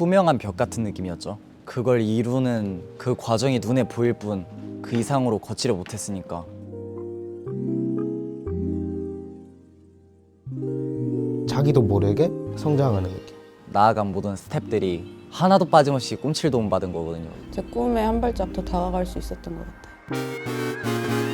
투명한 벽 같은 느낌이었죠. 그걸 이루는 그 과정이 눈에 보일 뿐 그 이상으로 걷지를 못했으니까 자기도 모르게 성장하는 느낌. 나아간 모든 스탭들이 하나도 빠짐없이 꿈칠 도움 받은 거거든요. 제 꿈에 한 발짝 더 다가갈 수 있었던 것 같아요.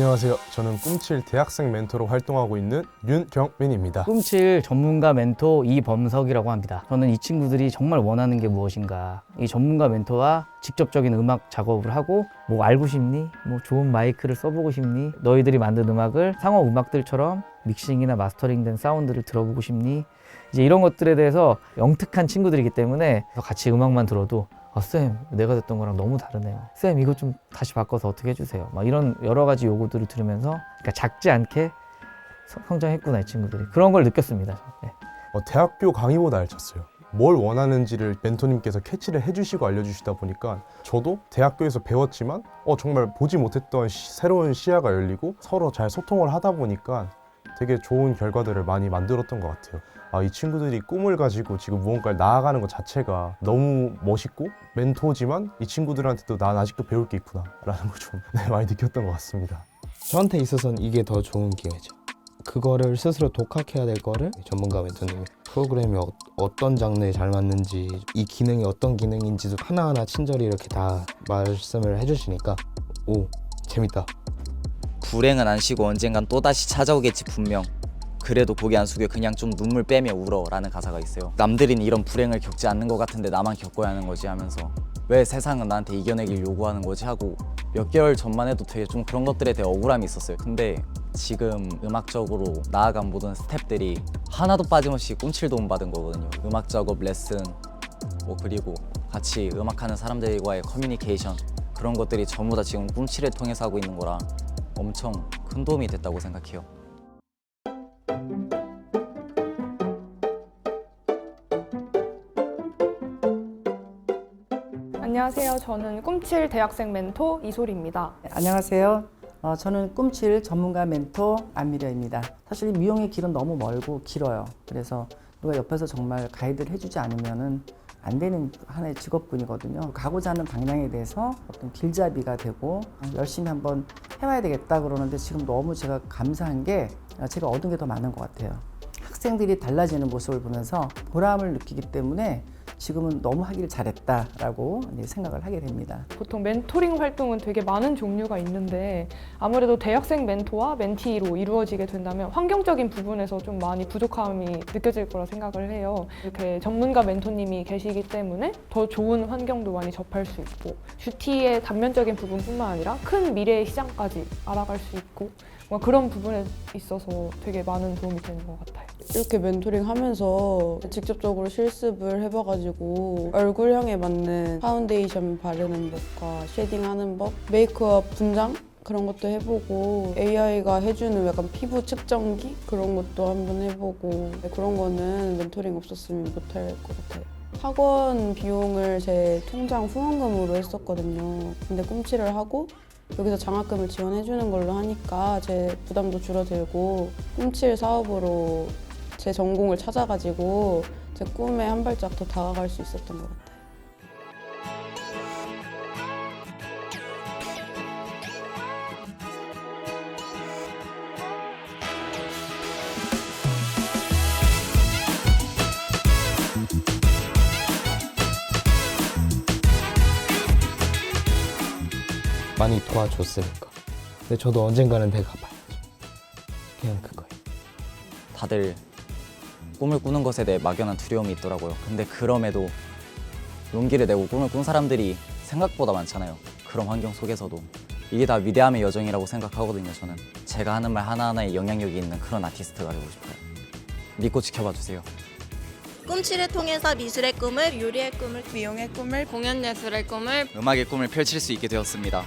안녕하세요. 저는 꿈칠 대학생 멘토로 활동하고 있는 윤경민입니다. 꿈칠 전문가 멘토 이범석이라고 합니다. 저는 이 친구들이 정말 원하는 게 무엇인가. 이 전문가 멘토와 직접적인 음악 작업을 하고 뭐 알고 싶니? 뭐 좋은 마이크를 써보고 싶니? 너희들이 만든 음악을 상업 음악들처럼 믹싱이나 마스터링된 사운드를 들어보고 싶니? 이제 이런 것들에 대해서 영특한 친구들이기 때문에 같이 음악만 들어도 아, 쌤, 내가 듣던 거랑 너무 다르네요. 쌤, 이거 좀 다시 바꿔서 어떻게 해주세요. 막 이런 여러 가지 요구들을 들으면서 그러니까 작지 않게 성- 성장했구나, 이 친구들이. 그런 걸 느꼈습니다. 네. 어, 대학교 강의보다 알찼어요. 뭘 원하는지를 멘토님께서 캐치를 해주시고 알려주시다 보니까 저도 대학교에서 배웠지만 어, 정말 보지 못했던 시- 새로운 시야가 열리고 서로 잘 소통을 하다 보니까 되게 좋은 결과들을 많이 만들었던 것 같아요. 아, 이 친구들이 꿈을 가지고 지금 무언가를 나아가는 것 자체가 너무 멋있고 멘토지만 이 친구들한테도 난 아직도 배울 게 있구나 라는 걸 좀 많이 느꼈던 것 같습니다. 저한테 있어서는 이게 더 좋은 기회죠. 그거를 스스로 독학해야 될 거를 전문가 멘토님이 프로그램이 어, 떤 장르에 잘 맞는지 이 기능이 어떤 기능인지도 하나하나 친절히 이렇게 다 말씀을 해주시니까 오 재밌다. 불행은 안 쉬고 언젠간 또다시 찾아오겠지 분명. 그래도 고개 안 숙여 그냥 좀 눈물 빼며 울어 라는 가사가 있어요. 남들은 이런 불행을 겪지 않는 것 같은데 나만 겪어야 하는 거지 하면서 왜 세상은 나한테 이겨내길 요구하는 거지 하고 몇 개월 전만 해도 되게 좀 그런 것들에 대해 억울함이 있었어요. 근데 지금 음악적으로 나아간 모든 스탭들이 하나도 빠짐없이 꿈칠 도움 받은 거거든요. 음악 작업 레슨 뭐 그리고 같이 음악하는 사람들과의 커뮤니케이션 그런 것들이 전부 다 지금 꿈치를 통해서 하고 있는 거라 엄청 큰 도움이 됐다고 생각해요. 안녕하세요. 저는 꿈칠 대학생 멘토 이소리입니다. 네, 안녕하세요. 어, 저는 꿈칠 전문가 멘토 안미려입니다. 사실 이 미용의 길은 너무 멀고 길어요. 그래서 누가 옆에서 정말 가이드를 해주지 않으면은 안 되는 하나의 직업군이거든요. 가고자 하는 방향에 대해서 어떤 길잡이가 되고 열심히 한번 해봐야 되겠다 그러는데 지금 너무 제가 감사한 게 제가 얻은 게 더 많은 것 같아요. 학생들이 달라지는 모습을 보면서 보람을 느끼기 때문에 지금은 너무 하길 잘했다라고 생각을 하게 됩니다. 보통 멘토링 활동은 되게 많은 종류가 있는데 아무래도 대학생 멘토와 멘티로 이루어지게 된다면 환경적인 부분에서 좀 많이 부족함이 느껴질 거라 생각을 해요. 이렇게 전문가 멘토님이 계시기 때문에 더 좋은 환경도 많이 접할 수 있고 뷰티의 단면적인 부분뿐만 아니라 큰 미래의 시장까지 알아갈 수 있고 뭔가 그런 부분에 있어서 되게 많은 도움이 되는 것 같아요. 이렇게 멘토링 하면서 직접적으로 실습을 해봐가지고 얼굴형에 맞는 파운데이션 바르는 법과 쉐딩하는 법, 메이크업 분장 그런 것도 해보고 AI가 해주는 약간 피부 측정기 그런 것도 한번 해보고 그런 거는 멘토링 없었으면 못할 것 같아요. 학원 비용을 제 통장 후원금으로 했었거든요. 근데 꿈치를 하고 여기서 장학금을 지원해주는 걸로 하니까 제 부담도 줄어들고 꿈칠 사업으로 제 전공을 찾아가지고 제 꿈에 한 발짝 더 다가갈 수 있었던 것 같아요. 많이 도와줬으니까. 근데 저도 언젠가는 내가 봐야죠. 그냥 그거예요. 다들 꿈을 꾸는 것에 대해 막연한 두려움이 있더라고요. 근데 그럼에도 용기를 내고 꿈을 꾼 사람들이 생각보다 많잖아요. 그런 환경 속에서도 이게 다 위대함의 여정이라고 생각하거든요. 저는 제가 하는 말 하나하나에 영향력이 있는 그런 아티스트가 되고 싶어요. 믿고 지켜봐 주세요. 꿈치를 통해서 미술의 꿈을, 요리의 꿈을, 미용의 꿈을, 공연 예술의 꿈을 음악의 꿈을 펼칠 수 있게 되었습니다.